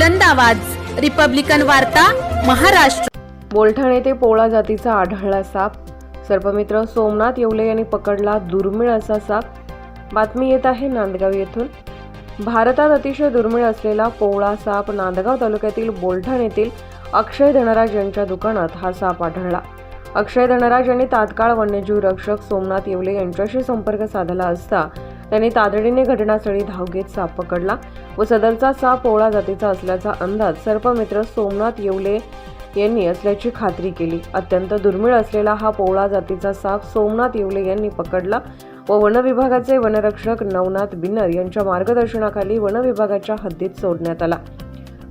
बुलंद आवाज. रिपब्लिकन वार्ता महाराष्ट्र. बोलठाण येथे पोळा जातीचा आढळला साप. सर्पमित्र सोमनाथ येवले यांनी पकडला दुर्मिळ असा साप. बातमी येत आहे नांदगाव येथून. भारतात अतिशय दुर्मिळ असलेला पोवळा साप नांदगाव तालुक्यातील बोलठाण येथील अक्षय धनराज यांच्या दुकानात हा साप आढळला. अक्षय धनराज यांनी तात्काळ वन्यजीव रक्षक सोमनाथ येवले यांच्याशी संपर्क साधला असता त्यांनी तातडीने घटनास्थळी धाव घेत साप पकडला व सदरचा साप पोवळा जातीचा असल्याचा अंदाज सर्पमित्र सोमनाथ येवले यांनी असल्याची खात्री केली. अत्यंत दुर्मिळ असलेला हा पोवळा जातीचा साप सोमनाथ येवले यांनी पकडला व वनविभागाचे वनरक्षक नवनाथ बिन्नर यांच्या मार्गदर्शनाखाली वनविभागाच्या हद्दीत सोडण्यात आला.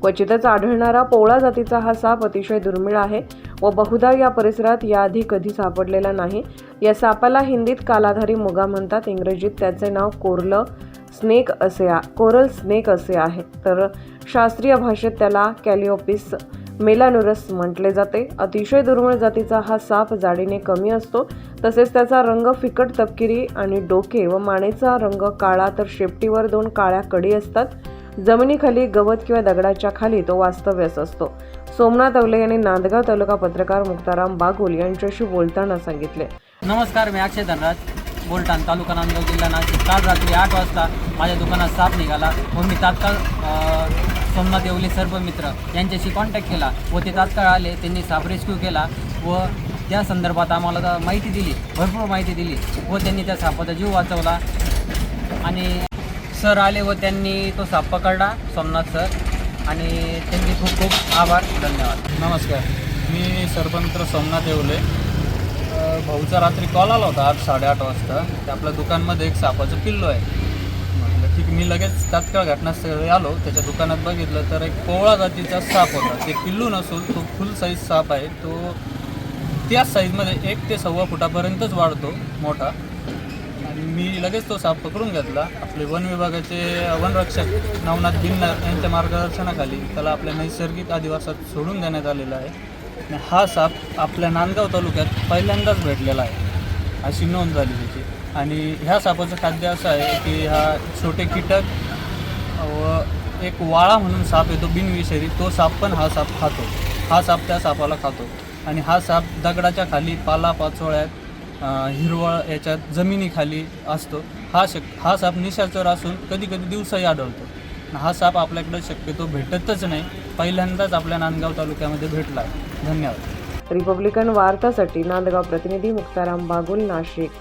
क्वचितच आढळणारा पोवळा जातीचा हा साप अतिशय दुर्मिळ आहे व बहुधा या परिसरात याआधी कधी सापडलेला नाही. या सापाला हिंदीत कालाधारी मुगा म्हणतात इंग्रजीत त्याचे नाव कोरलं स्नेक असे आ कोरल स्नेक असे आहे. तर शास्त्रीय भाषेत त्याला कॅलिओपिस मेलानुरस म्हटले जाते. अतिशय दुर्मिळ जातीचा हा साप जाडीने कमी असतो. तसेच त्याचा रंग फिकट तपकिरी आणि डोके व मानेचा रंग काळा तर शेपटीवर दोन काळ्या कडी असतात. जमिनीखाली गवत किंवा दगडाच्या खाली तो वास्तव्यास असतो. सोमनाथ अवले यांनी नांदगाव तालुका पत्रकार मुक्ताराम बागुल यांच्याशी बोलताना सांगितले. नमस्कार मी अक्षय धनराज बोलटाण तालुका नांदगाव जिल्हा नाशिक. काल रात्री आठ वाजता माझ्या दुकानात साप निघाला व मी तात्काळ सोमनाथ येवले सर्पमित्र यांच्याशी कॉन्टॅक्ट केला व ते तात्काळ आले. त्यांनी साप रेस्क्यू केला व त्या संदर्भात आम्हाला माहिती दिली भरपूर माहिती दिली व त्यांनी त्या सापाचा जीव वाचवला आणि सर आले व त्यांनी तो साप पकडला सोमनाथ सर. आणि त्यांचे खूप खूप आभार. धन्यवाद. नमस्कार. मी सरपंच सोमनाथ येवले. भाऊचा रात्री कॉल आला होता आठ साडेआठ वाजता. ते आपल्या दुकानमध्ये एक सापाचं पिल्लो आहे. म्हटलं ठीक मी लगेच तात्काळ घटनास्थळी आलो. त्याच्या दुकानात बघितलं तर एक कोवळा जातीचा साप होता. ते पिल्लू नसून तो फुल साईज साप आहे. तो त्या साईजमध्ये एक ते सव्वा फुटापर्यंतच वाढतो मोठा. मी लगेच तो साप पकडून घेतला. आपले वन विभागाचे वनरक्षक नवनाथ गिन्नर यांच्या मार्गदर्शनाखाली त्याला आपल्या नैसर्गिक आदिवासात सोडून देण्यात आलेला आहे. आणि हा साप आपल्या नांदगाव तालुक्यात पहिल्यांदाच भेटलेला आहे अशी नोंद झाली त्याची. आणि ह्या सापाचं खाद्य असं आहे की हा छोटे कीटक व एक वाळा म्हणून साप येतो बिनविषारी तो साप पण हा साप खातो. हा साप त्या सापाला खातो. आणि हा साप दगडाच्या खाली पाला पाचोळ्यात हिरवळ याच्यात जमिनीखाली असतो. हा शक हा साप निशाचर असून कधी कधी दिवसाही आढळतो. हा साप आपल्याकडे शक्यतो भेटतच नाही. पहिल्यांदाच आपल्या नांदगाव तालुक्यामध्ये भेटला धन्यवाद. रिपब्लिकन वार्तासाठी नांदगाव प्रतिनिधी मुक्ताराम बागुल नाशिक.